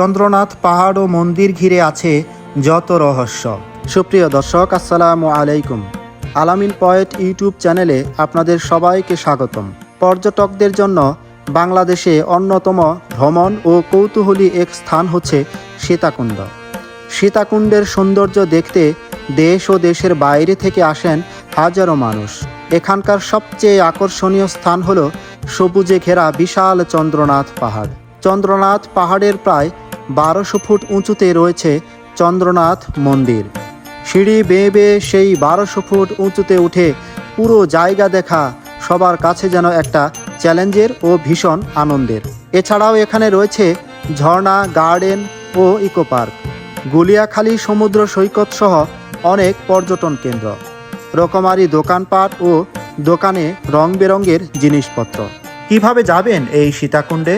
চন্দ্রনাথ পাহাড় ও মন্দির ঘিরে আছে যত রহস্য। সুপ্রিয় দর্শক, আসসালামু আলাইকুম। আলামিন পয়েট ইউটিউব চ্যানেলে আপনাদের সবাইকে স্বাগতম। পর্যটকদের জন্য বাংলাদেশে অন্যতম ভ্রমণ ও কৌতূহলী এক স্থান হচ্ছে সীতাকুণ্ড। সীতাকুণ্ডের সৌন্দর্য দেখতে দেশ ও দেশের বাইরে থেকে আসেন হাজারো মানুষ। এখানকার সবচেয়ে আকর্ষণীয় স্থান হলো সবুজে ঘেরা বিশাল চন্দ্রনাথ পাহাড়। চন্দ্রনাথ পাহাড়ের প্রায় বারোশো ফুট উঁচুতে রয়েছে চন্দ্রনাথ মন্দির। সিঁড়ি বেয়ে বেয়ে সেই বারোশো ফুট উঁচুতে উঠে পুরো জায়গা দেখা সবার কাছে যেন একটা চ্যালেঞ্জের ও ভীষণ আনন্দের। এছাড়াও এখানে রয়েছে ঝর্ণা, গার্ডেন ও ইকো পার্ক। গুলিয়াখালী সমুদ্র সৈকত সহ অনেক পর্যটন কেন্দ্র। রকমারি দোকানপাট ও দোকানে রং বেরঙের জিনিসপত্র। কীভাবে যাবেন এই সীতাকুণ্ডে?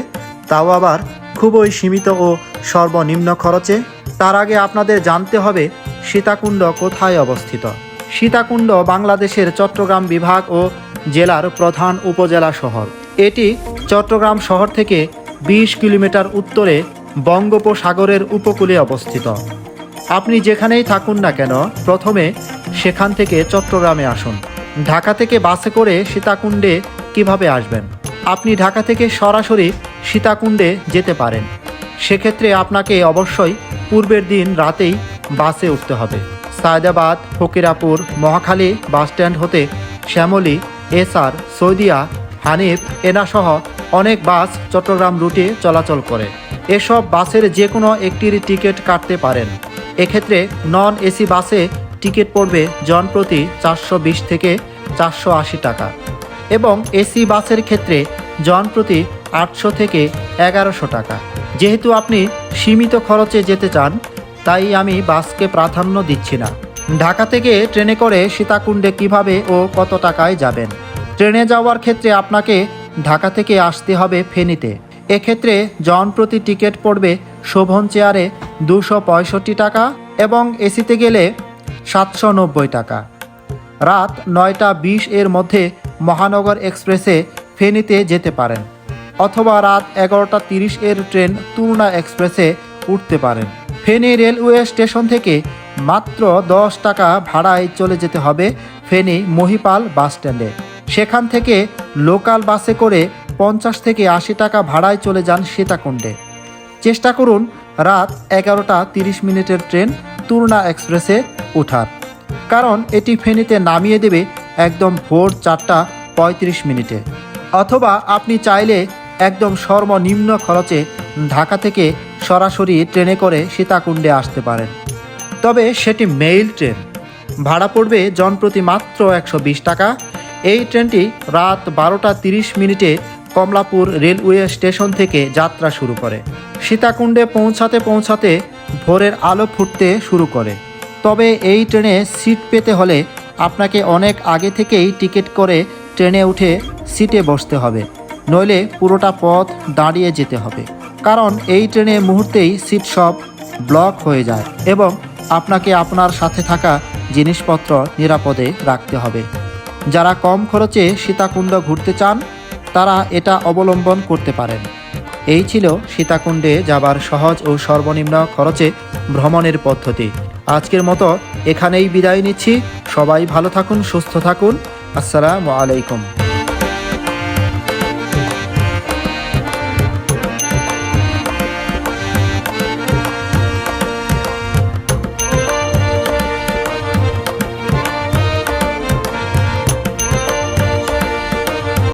তাও আবার খুবই সীমিত ও সর্বনিম্ন খরচে। তার আগে আপনাদের জানতে হবে, সীতাকুণ্ড কোথায় অবস্থিত? সীতাকুণ্ড বাংলাদেশের চট্টগ্রাম বিভাগ ও জেলার প্রধান উপজেলা শহর। এটি চট্টগ্রাম শহর থেকে বিশ কিলোমিটার উত্তরে বঙ্গোপসাগরের উপকূলে অবস্থিত। আপনি যেখানেই থাকুন না কেন, প্রথমে সেখান থেকে চট্টগ্রামে আসুন। ঢাকা থেকে বাসে করে সীতাকুণ্ডে কীভাবে আসবেন? আপনি ঢাকা থেকে সরাসরি সীতাকুণ্ডে যেতে পারেন। সেক্ষেত্রে আপনাকে অবশ্যই পূর্বের দিন রাতেই বাসে উঠতে হবে। সায়দাবাদ, ফকিরাপুর, মহাখালী বাসস্ট্যান্ড হতে শ্যামলী এসআর সৌদিয়া, হানিফ এনাসহ অনেক বাস চট্টগ্রাম রুটে চলাচল করে। এসব বাসের যে কোনো একটির টিকিট কাটতে পারেন। এক্ষেত্রে নন এসি বাসে টিকিট পড়বে জনপ্রতি চারশো বিশ থেকে চারশো আশি টাকা। এবং এসি বাসের ক্ষেত্রে জনপ্রতি আটশো থেকে এগারোশো টাকা। যেহেতু আপনি সীমিত খরচে যেতে চান, তাই আমি বাসকে প্রাধান্য দিচ্ছি না। ঢাকা থেকে ট্রেনে করে সীতাকুণ্ডে কীভাবে ও কত টাকায় যাবেন? ট্রেনে যাওয়ার ক্ষেত্রে আপনাকে ঢাকা থেকে আসতে হবে ফেনীতে। এক্ষেত্রে জনপ্রতি টিকিট পড়বে শোভন চেয়ারে দুশো পঁয়ষট্টি টাকা এবং এসিতে গেলে সাতশো নব্বই টাকা। রাত নয়টা বিশ এর মধ্যে মহানগর এক্সপ্রেসে ফেনীতে যেতে পারেন। অথবা রাত এগারোটা তিরিশ এর ট্রেন তুলনা এক্সপ্রেসে উঠতে পারেন। ফেনী রেলওয়ে স্টেশন থেকে মাত্র দশ টাকা ভাড়ায় চলে যেতে হবে ফেনী মহিপাল বাস স্ট্যান্ডে। সেখান থেকে লোকাল বাসে করে পঞ্চাশ থেকে আশি টাকা ভাড়ায় চলে যান সীতাকুণ্ডে। চেষ্টা করুন রাত এগারোটা তিরিশ মিনিটের ট্রেন তুলনা এক্সপ্রেসে ওঠার। কারণ এটি ফেনীতে নামিয়ে দেবে একদম ভোর চারটা পঁয়ত্রিশ মিনিটে। অথবা আপনি চাইলে একদম সর্বনিম্ন খরচে ঢাকা থেকে সরাসরি ট্রেনে করে সীতাকুণ্ডে আসতে পারেন। তবে সেটি মেইল ট্রেন ভাড়া পড়বে জনপ্রতি মাত্র একশো বিশ টাকা। এই ট্রেনটি রাত বারোটা তিরিশ মিনিটে কমলাপুর রেলওয়ে স্টেশন থেকে যাত্রা শুরু করে। সীতাকুণ্ডে পৌঁছাতে পৌঁছাতে ভোরের আলো ফুটতে শুরু করে। তবে এই ট্রেনে সিট পেতে হলে আপনাকে অনেক আগে থেকেই টিকিট করে ট্রেনে উঠে সিটে বসতে হবে। নইলে পুরোটা পথ দাঁড়িয়ে যেতে হবে। কারণ এই ট্রেনে মুহূর্তেই সিট সব ব্লক হয়ে যায় এবং আপনাকে আপনার সাথে থাকা জিনিসপত্র নিরাপদে রাখতে হবে। যারা কম খরচে সীতাকুণ্ড ঘুরতে চান, তারা এটা অবলম্বন করতে পারেন। এই ছিল সীতাকুণ্ডে যাবার সহজ ও সর্বনিম্ন খরচে ভ্রমণের পদ্ধতি। আজকের মতো এখানেই বিদায় নিচ্ছি। সবাই ভালো থাকুন, সুস্থ থাকুন। আসসালামু আলাইকুম।